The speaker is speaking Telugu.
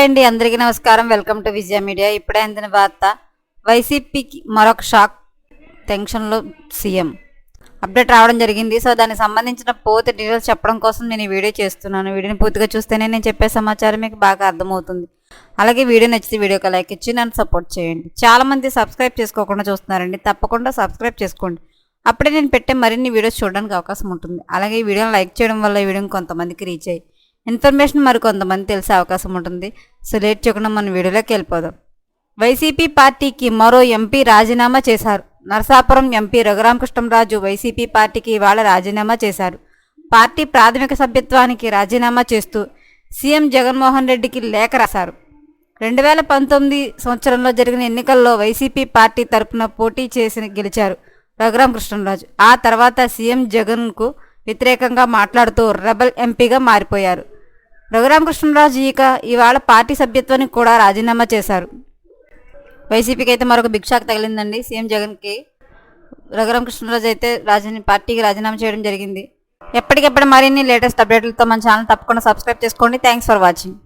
హాయ్ అండి అందరికీ నమస్కారం. Welcome to Vijaya media. ఇప్పుడే అందిన వార్త వైసీపీకి మరొక షాక్ టెన్షన్లో సీఎం. అప్డేట్ రావడం జరిగింది. సో దానికి సంబంధించిన పూర్తి డీటెయిల్స్ చెప్పడం కోసం నేను ఈ వీడియో చేస్తున్నాను. వీడియోని పూర్తిగా చూస్తేనే నేను చెప్పే సమాచారం మీకు బాగా అర్థమవుతుంది. అలాగే వీడియో నచ్చితే వీడియోకి లైక్ ఇచ్చి నన్ను సపోర్ట్ చేయండి. చాలా మంది సబ్స్క్రైబ్ చేసుకోకుండా చూస్తున్నారండి. తప్పకుండా సబ్స్క్రైబ్ చేసుకోండి. అప్పుడే నేను పెట్టే మరిన్ని వీడియోస్ చూడడానికి అవకాశం ఉంటుంది. అలాగే ఈ వీడియోని లైక్ చేయడం వల్ల ఈ వీడియోని కొంతమందికి రీచ్ అయ్యి ఇన్ఫర్మేషన్ మరి కొంతమంది తెలిసే అవకాశం ఉంటుంది. సో లేట్ చేయకుండా మన వీడియోలోకి వెళ్ళిపోదాం. వైసీపీ పార్టీకి మరో ఎంపీ రాజీనామా చేశారు. నరసాపురం ఎంపీ రఘురామకృష్ణరాజు వైసీపీ పార్టీకి ఇవాళ రాజీనామా చేశారు. పార్టీ ప్రాథమిక సభ్యత్వానికి రాజీనామా చేస్తూ సీఎం జగన్మోహన్ రెడ్డికి లేఖ రాశారు. రెండు వేల పంతొమ్మిది సంవత్సరంలో జరిగిన ఎన్నికల్లో వైసీపీ పార్టీ తరపున పోటీ చేసి గెలిచారు రఘురామకృష్ణరాజు. ఆ తర్వాత సీఎం జగన్కు వ్యతిరేకంగా మాట్లాడుతూ రెబల్ ఎంపీగా మారిపోయారు. రఘురామకృష్ణరాజు ఇక ఇవాళ పార్టీ సభ్యత్వానికి కూడా రాజీనామా చేశారు. వైసీపీకి అయితే మరొక భిక్షాకు తగిలిందండి. సీఎం జగన్కి రఘురామకృష్ణరాజు అయితే రాజీ పార్టీకి రాజీనామా చేయడం జరిగింది. ఎప్పటికెప్పుడు మరిన్ని లేటెస్ట్ అప్డేట్లతో మన ఛానల్ తప్పకుండా సబ్స్క్రైబ్ చేసుకోండి. Thanks for watching.